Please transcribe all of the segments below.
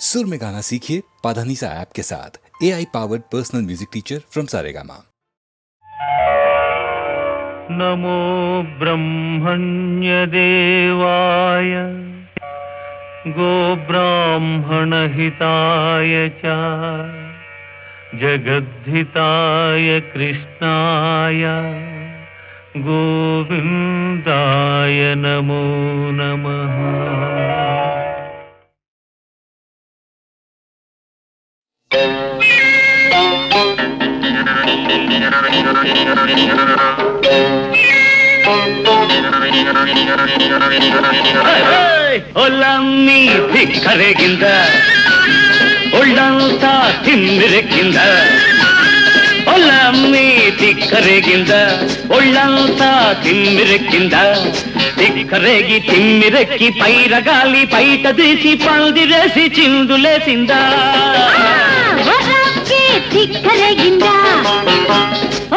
सुर में गाना सीखिए पाधानीसा ऐप के साथ। A I powered personal music teacher from Saregama नमो ब्रह्मण्यदेवाय गोब्राह्मणहिताय च, जगद्धिताय कृष्णाय, गोविन्दाय नमो नमः। ಹೊಲಮ್ಮಿ ಧಿಕ್ಕರೆಗಿಂದ ಒಳ್ಳಂತ ತಿಂದಿರಕ್ಕಿಂದ ಹೊಲಮ್ಮಿ ಧಿಕ್ಕರೆಗಿಂದ ಒಳ್ಳಂತ ತಿಮ್ಮಿರಕ್ಕಿಂದ ಧಿಕ್ಕರೆಗಿ ತಿಮ್ಮಿರಕ್ಕಿ ಪೈರಗಾಲಿ ಪೈಟ ದಿಸಿ ಪಲ್ದಿರಸಿ ಚಿಂದುಲೆಸಿಂದ పిచ్చి కలగిందా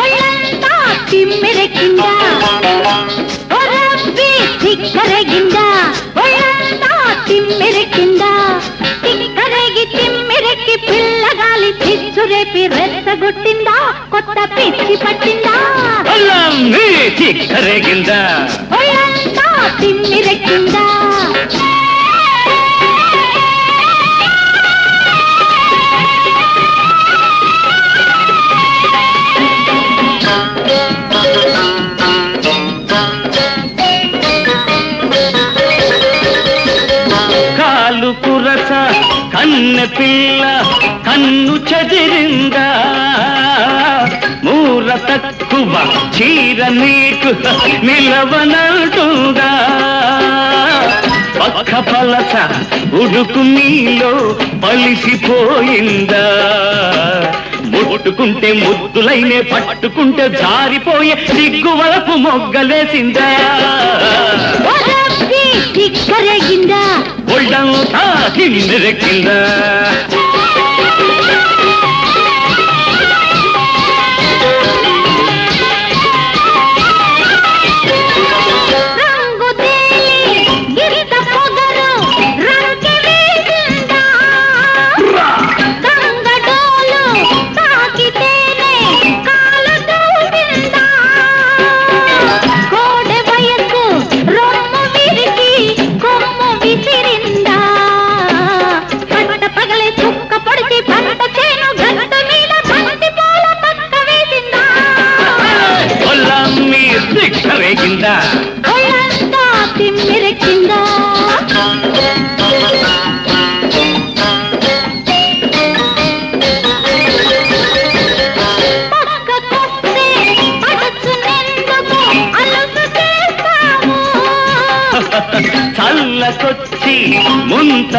ఒళ్ళంతా తిమ్మెరకిందా ఒరబ్బి తిక్కరగిందా ఒళ్ళంతా తిమ్మెరకిందా తిక్కరగి తిమ్మెరకి పిల్లగాలి చిచ్చురేపి రెచ్చగొట్టిందా? కొత్త పిచ్చి పట్టిందా? ఒళ్ళంతా తిమ్మెరకిందా కాలు కురస కన్నె పిల్ల కన్ను చదిరింద. మూర తక్కువ చీర నీకు నిలవనల్టుందా పక్క పలస ఉడుకు నీలో పలిసిపోయిందా. ముట్టుకుంటే ముద్దులైనే పట్టుకుంటే జారిపోయే సిగ్గు వలపు మొగ్గలేసిందా ఒరప్పి తిక్కరగిందా ఒళ్ళంతా కిందిరెక్కిందా?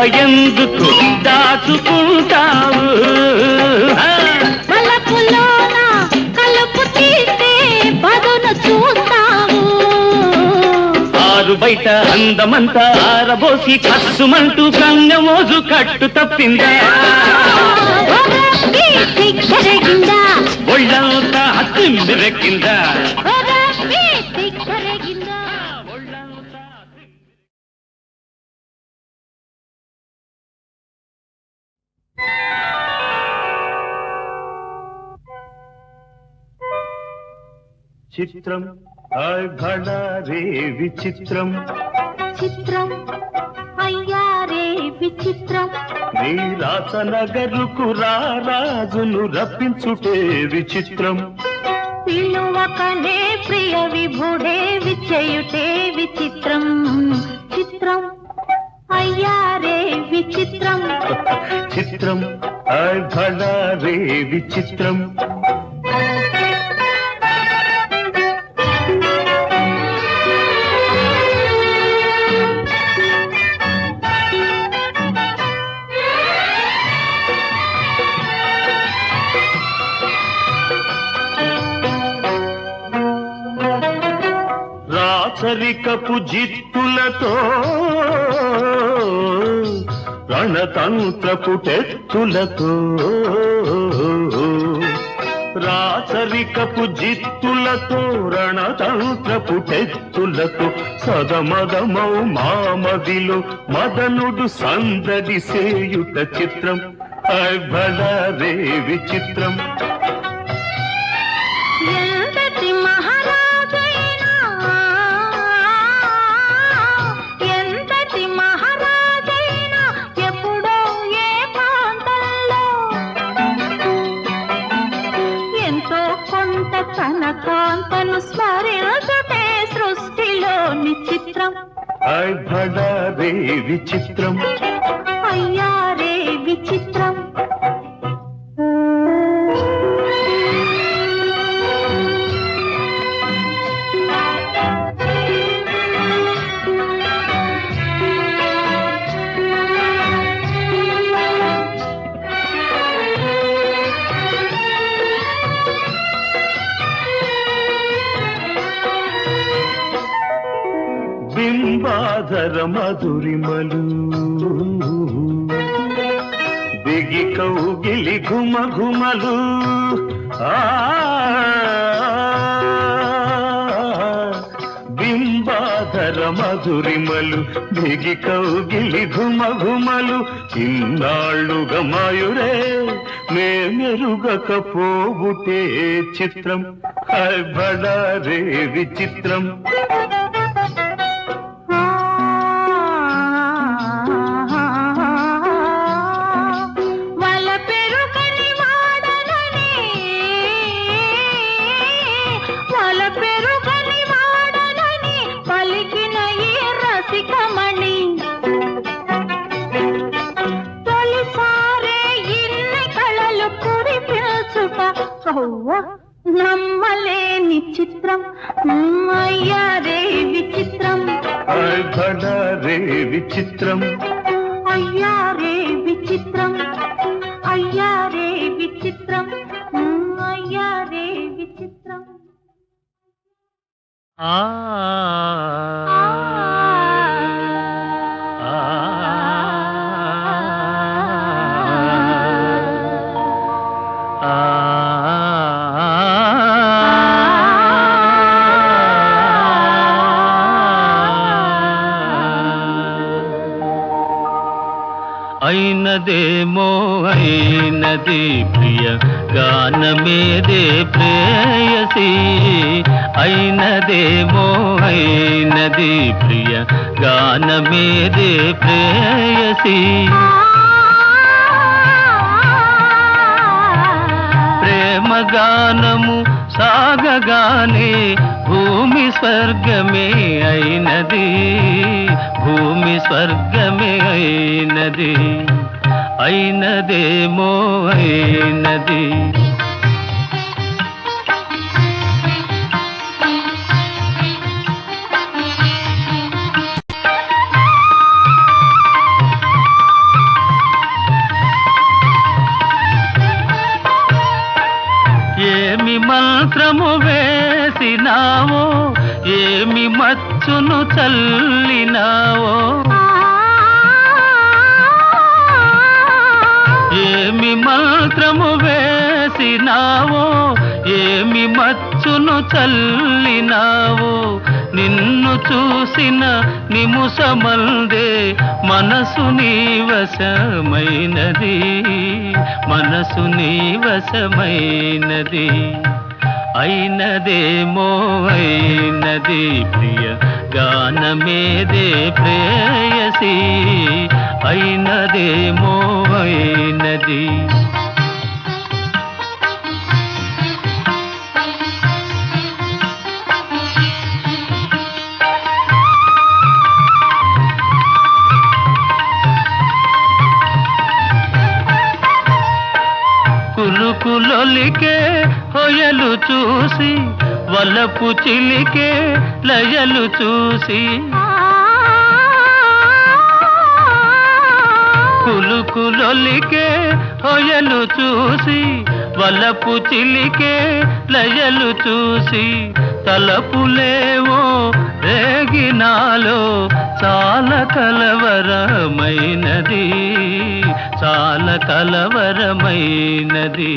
ఎందుకు దాచుకుంటావు. ఆరు బయట అందమంతా ఆరబోసి కస్సుమంటూ కంగమోజు కట్టు తప్పిందా? ఒళ్ళంతా తిమ్మిరెక్కిందా చిత్రం రే విచిత్రం. చిత్రం అయ్యారే విచిత్రం. నీ రాసనగరుకు రాజును రప్పించుటే విచిత్రం. పిలువకనే ప్రియ విభుడే విచయుటే విచిత్రం. చిత్రం అయ్యారే విచిత్రం. చిత్రం. రే విచిత్రం. రాచరికపు జిత్తులతో రణతంత్రపు టెత్తులతో రాచరికపు జిత్తులతో రణతంత్రపు టెత్తులతో సదమదమౌ మామదిలో మదనుడు సందడి సేయుట చిత్రం అభళరే విచిత్రం అభళరే విచిత్రం బింబాధర మధురిమలు బిగి కౌగిలి ఘుమ ఘుమలు బింబాధర మధురిమలు బిగి కౌగిలి ఘుమ ఘుమలు ఇన్నాళ్ళుగా మాయురే మేమెరుగకపోబుటే చిత్రం. బడారే విచిత్రం. బడారే విచిత్రం. అయ్యారే విచిత్రం. అయ్యారే విచిత్రం. ఉమ్, అయ్యారే విచిత్రం. ఆ. అయినదేమో అయినది ప్రియ. గానమేదే ప్రేయసి. అయినదేమో అయినది ప్రియ. గానమేదే ప్రేయసి. ప్రేమ గానము సాగగానే భూమి స్వర్గమే అయినది భూమి స్వర్గమే అయినది అయినదేమో అయినది. నిన్ను చూసిన నిముసమల్దే మనసు నీ వశమైనది మనసు నీ వశమైనది అయినదేమో అయినది ప్రియ గానమేదే ప్రేయసి. అయినదేమో అయినది. చూసి వలపు చిలికే లయలు చూసి. కులుకులొలికే హొయలు చూసి వలపు చిలికే లయలు చూసి. తలపులేవో రేగినాలో చాలా కలవరమైనది చాలా కలవరమైనది.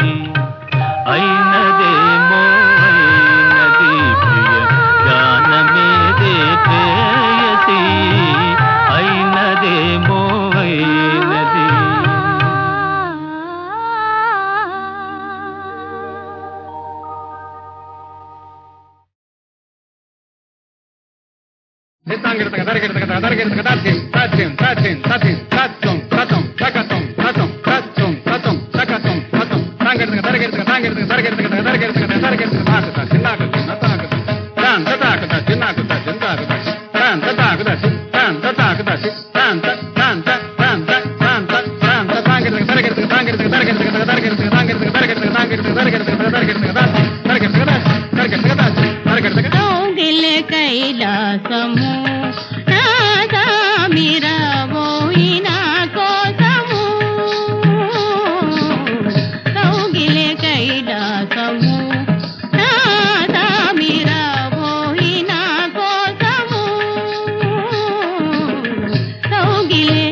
అయినదేమో. కౌగిలి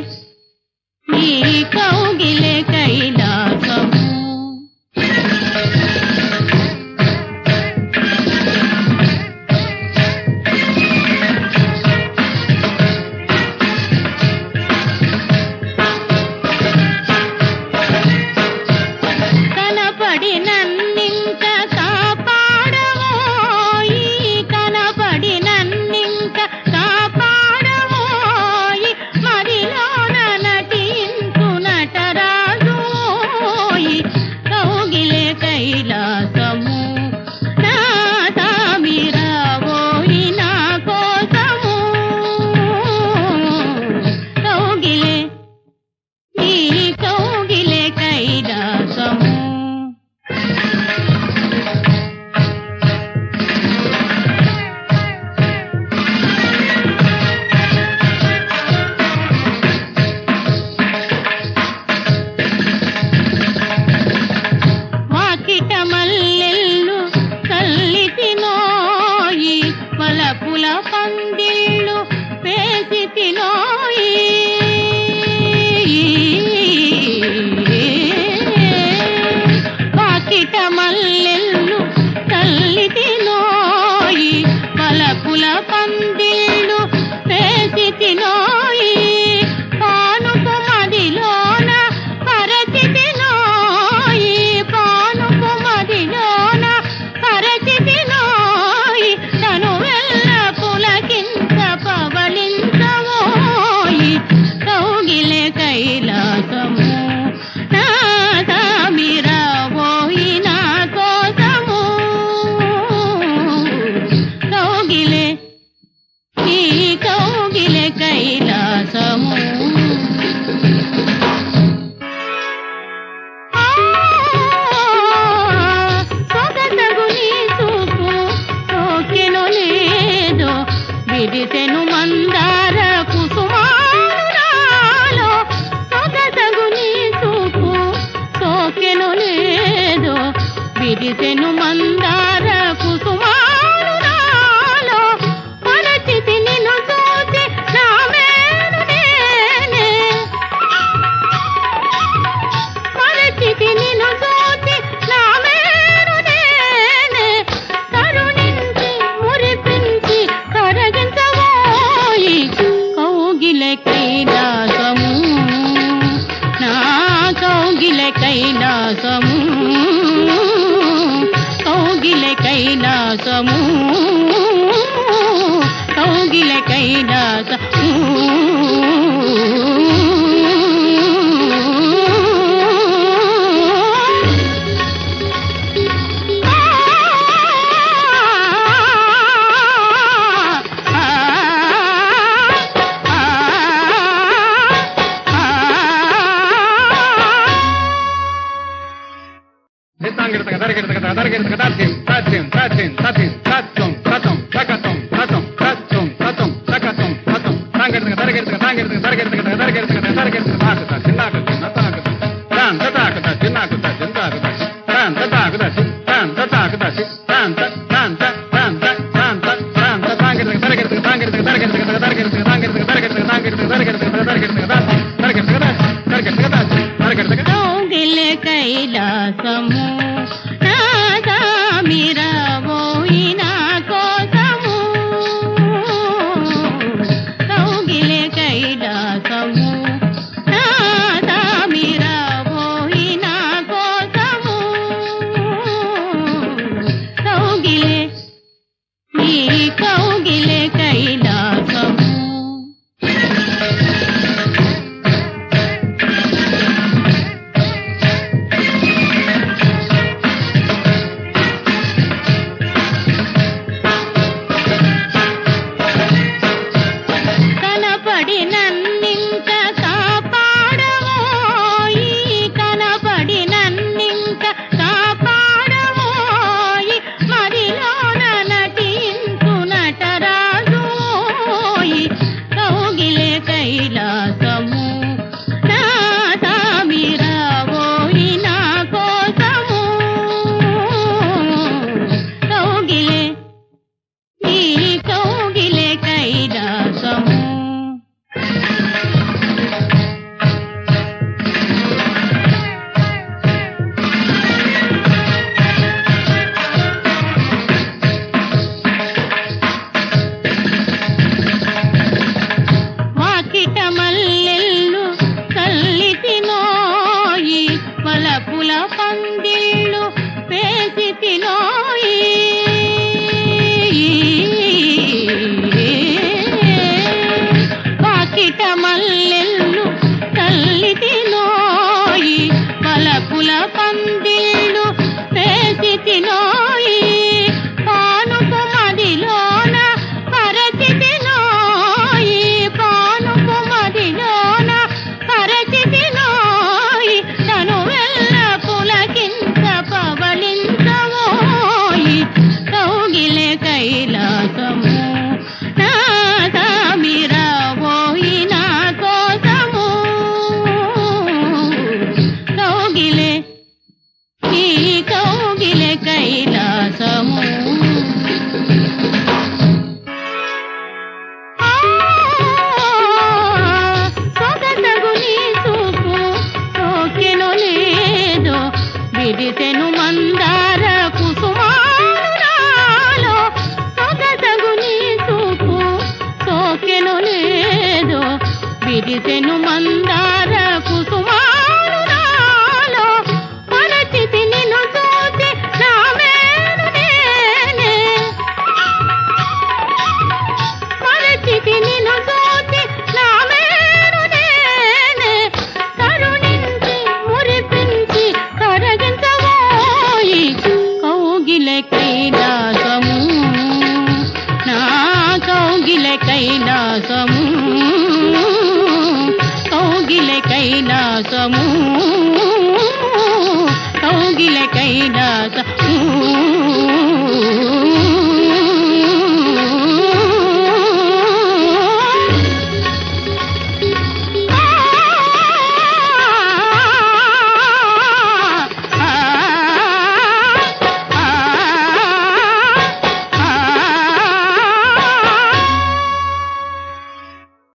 విడిసెను మందార నైనా సము కౌగిల కైలాసము నా విరిసెను మందార కుసుమాలో సొగసగు నీ చూపు సోకెను లేదు. విరిసెను మంద